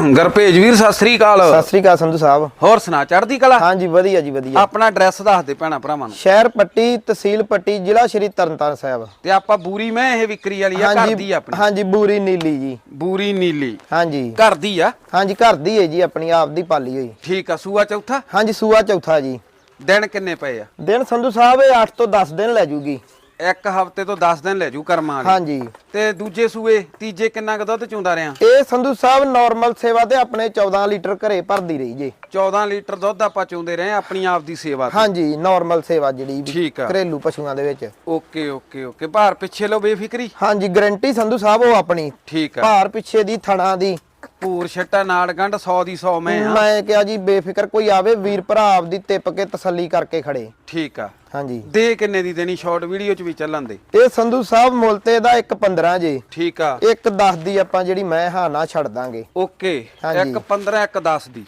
ਗਰਪੇਜ ਵੀਰ ਸਤਿ ਸ੍ਰੀ ਅਕਾਲ। ਸਤਿ ਸ੍ਰੀ ਅਕਾਲ ਸੰਧੂ ਸਾਹਿਬ। ਹੋਰ ਸੁਣਾ ਚੜ੍ਹਦੀ ਕਲਾ? ਹਾਂਜੀ ਵਧੀਆ ਜੀ ਵਧੀਆ। ਆਪਣਾ ਐਡਰੈਸ ਦੱਸ ਦੇ ਭੈਣਾ ਭਰਾਵਾਂ ਨੂੰ। ਸ਼ਹਿਰ ਪੱਟੀ ਤਹਿਸੀਲ ਪੱਟੀ ਜ਼ਿਲ੍ਹਾ ਸ਼੍ਰੀ ਤਰਨਤਾਰਨ ਸਾਹਿਬ। ਤੇ ਆਪਾਂ ਬੂਰੀ ਮੈਂ ਇਹ ਵਿਕਰੀ ਵਾਲੀ ਆ ਘਰ ਦੀ ਆ ਆਪਣੀ? ਹਾਂਜੀ ਬੂਰੀ ਨੀਲੀ ਜੀ। ਬੂਰੀ ਨੀਲੀ। ਹਾਂਜੀ। ਘਰ ਦੀ ਆ? ਹਾਂਜੀ ਘਰ ਦੀ ਹੈ ਜੀ ਆਪਣੀ ਆਪ ਦੀ ਪਾਲੀ ਹੋਈ। ਠੀਕ ਆ ਸੂਆ ਚੌਥਾ? ਹਾਂਜੀ ਸੂਆ ਚੌਥਾ ਜੀ। ਦਿਨ ਕਿੰਨੇ ਪਏ ਆ? ਦਿਨ ਸੰਧੂ ਸਾਹਿਬ ਇਹ 8 ਤੋਂ 10 ਦਿਨ ਲੈ ਜੂਗੀ। ਇੱਕ ਹਫ਼ਤੇ ਤੋਂ 10 ਦਿਨ ਲੈ ਜੂ ਕਰਮਾਂ ਵਾਲੀ। ਹਾਂਜੀ। ਤੇ ਦੂਜੇ ਸੂਏ ਤੀਜੇ ਕਿੰਨਾ ਕੁ ਦੁੱਧ ਚੁੰਦਾ ਰਿਆਂ ਇਹ ਸੰਧੂ ਸਾਹਿਬ ਨਾਰਮਲ ਸੇਵਾ ਤੇ ਆਪਣੇ 14 ਲੀਟਰ ਘਰੇ ਭਰਦੀ ਰਹੀ ਜੀ। 14 ਲੀਟਰ ਦੁੱਧ ਆਪਾਂ ਚੁੰਦੇ ਰਹੇ ਆਪਣੀ ਆਪ ਦੀ ਸੇਵਾ ਤੇ। ਹਾਂਜੀ ਨਾਰਮਲ ਸੇਵਾ ਜਿਹੜੀ ਵੀ ਠੀਕ ਆ। ਘਰੇਲੂ ਪਸ਼ੂਆਂ ਦੇ ਵਿੱਚ। Okay okay okay. ਭਾਰ ਪਿੱਛੇ ਲੋ ਬੇਫਿਕਰੀ। ਹਾਂਜੀ ਗਾਰੰਟੀ ਸੰਧੂ ਸਾਹਿਬ ਉਹ ਆਪਣੀ। ਠੀਕ ਆ। ਭਾਰ ਪਿੱਛੇ ਦੀ ਥਣਾ ਦੀ। ਪੂਰ ਛੱਟਾ ਨਾੜ ਗੰਢ 100 ਦੀ 100 ਮੈਂ ਆ ਮੈਂ ਕਿਹਾ ਜੀ ਬੇਫਿਕਰ ਕੋਈ ਆਵੇ ਵੀਰ ਭਰਾ ਆਪਦੀ ਟਿੱਪ ਕੇ ਤਸੱਲੀ ਕਰਕੇ ਖੜੇ। ਠੀਕ ਆ। ਹਾਂਜੀ। ਦੇ ਕਿੰਨੇ ਦੀ ਦੇਣੀ ਸ਼ਾਰਟ ਵੀਡੀਓ ਚ ਵੀ ਚੱਲਣ ਦੇ? ਇਹ ਸੰਧੂ ਸਾਹਿਬ ਮੁੱਲ ਤੇ ਇੱਕ 15 ਜੀ। ਠੀਕ ਆ। ਇੱਕ 10 ਦੀ ਆਪਾਂ ਜਿਹੜੀ ਮੈਂ ਹਾਂ ਨਾ ਛੱਡ ਦਾਂਗੇ। ਓਕੇ। ਹਾਂਜੀ। ਇੱਕ 15 ਇੱਕ 10 ਦੀ।